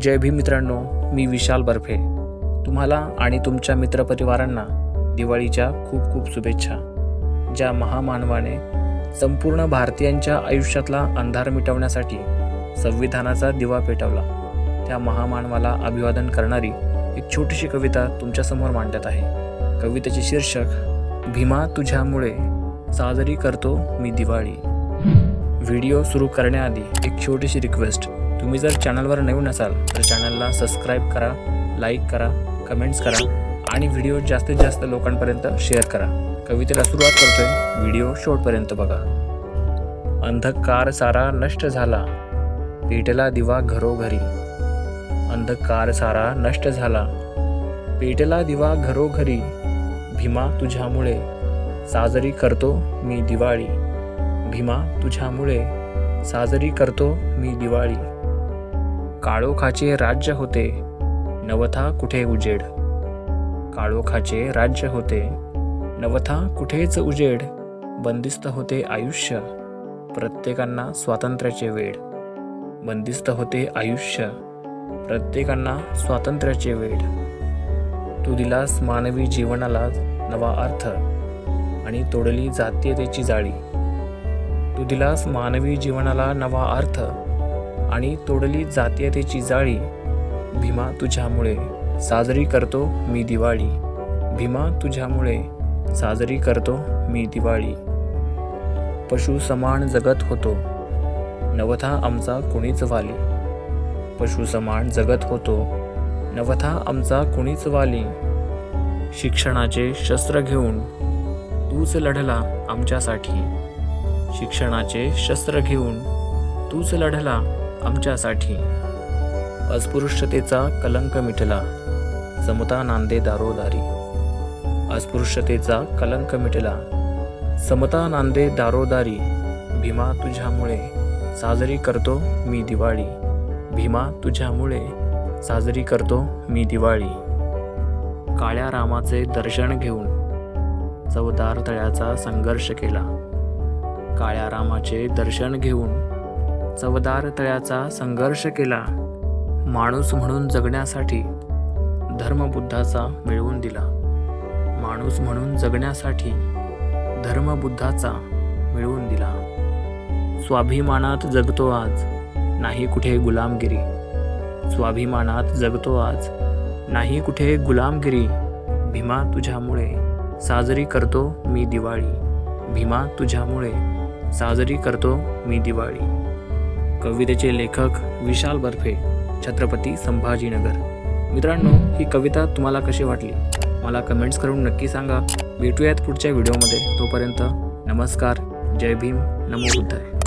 जय भीम मित्रांनो मी विशाल बर्फे. तुम्हाला आणि तुमच्या मित्रपरिवारांना दिवाळीच्या खूप खूप शुभेच्छा. ज्या महामानवाने संपूर्ण भारतीयांच्या आयुष्यातला अंधार मिटवण्यासाठी संविधानाचा दिवा पेटवला त्या महामानवाला अभिवादन करणारी एक छोटीशी कविता तुमच्यासमोर मांडत आहे. कवितेचे शीर्षक भीमा तुझ्यामुळे साजरी करतो मी दिवाळी. व्हिडिओ सुरू करण्याआधी एक छोटीशी रिक्वेस्ट तुम्ही जर चॅनलवर नवीन असाल तर चॅनलला सबस्क्राईब करा लाईक करा कमेंट्स करा आणि व्हिडिओ जास्तीत जास्त लोकांपर्यंत शेअर करा. कवितेला सुरुवात करतोय व्हिडिओ शेवटपर्यंत बघा. अंधकार सारा नष्ट झाला पेटला दिवा घरोघरी. अंधकार सारा नष्ट झाला पेटला दिवा घरोघरी. भीमा तुझ्यामुळे साजरी करतो मी दिवाळी. भीमा तुझ्यामुळे साजरी करतो मी दिवाळी. काळोखाचे राज्य होते नवथा कुठे उजेड? काळोखाचे राज्य होते नवथा कुठेच उजेड? बंदिस्त होते आयुष्य प्रत्येकांना स्वातंत्र्याचे वेड बंदिस्त होते आयुष्य प्रत्येकांना स्वातंत्र्याचे वेड तू दिलास मानवी जीवनाला नवा अर्थ आणि तोडली जातीयतेची जाळी. तू दिलास मानवी जीवनाला नवा अर्थ आणि तोडली जातीयतेची जाळी. भीमा तुझ्यामुळे साजरी करतो मी दिवाळी. भीमा तुझ्यामुळे साजरी करतो मी दिवाळी. पशु समान जगत होतो. नवथा आमचा कुणीच वाली. पशु समान जगत होतो. नवथा आमचा कुणीच वाली. शिक्षणाचे शस्त्र घेऊन तूच लढला आमच्यासाठी. शिक्षणाचे शस्त्र घेऊन तूच लढला आमच्यासाठी. अस्पृश्यतेचा कलंक मिटला समता नांदे दारोदारी. अस्पृश्यतेचा कलंक मिटला समता नांदे दारोदारी. भीमा तुझ्यामुळे साजरी करतो मी दिवाळी. भीमा तुझ्यामुळे साजरी करतो मी दिवाळी. काळ्या रामाचे दर्शन घेऊन चवदार तळ्याचा संघर्ष केला. काळ्या रामाचे दर्शन घेऊन चवदार तळ्याचा संघर्ष केला. माणूस म्हणून जगण्यासाठी धर्मबुद्धाचा मिळवून दिला. माणूस म्हणून जगण्यासाठी धर्मबुद्धाचा मिळवून दिला. स्वाभिमानात जगतो आज नाही कुठे गुलामगिरी. स्वाभिमानात जगतो आज नाही कुठे गुलामगिरी. भीमा तुझ्यामुळे साजरी करतो मी दिवाळी. भीमा तुझ्यामुळे साजरी करतो मी दिवाळी. कवितेचे लेखक विशाल बर्फे छत्रपती संभाजीनगर. मित्रांनो ही कविता तुम्हाला कशी वाटली? मला कमेंट्स करून नक्की सांगा. भेटूयात पुढच्या व्हिडिओमध्ये तोपर्यंत नमस्कार. जय भीम. नमो बुद्धाय.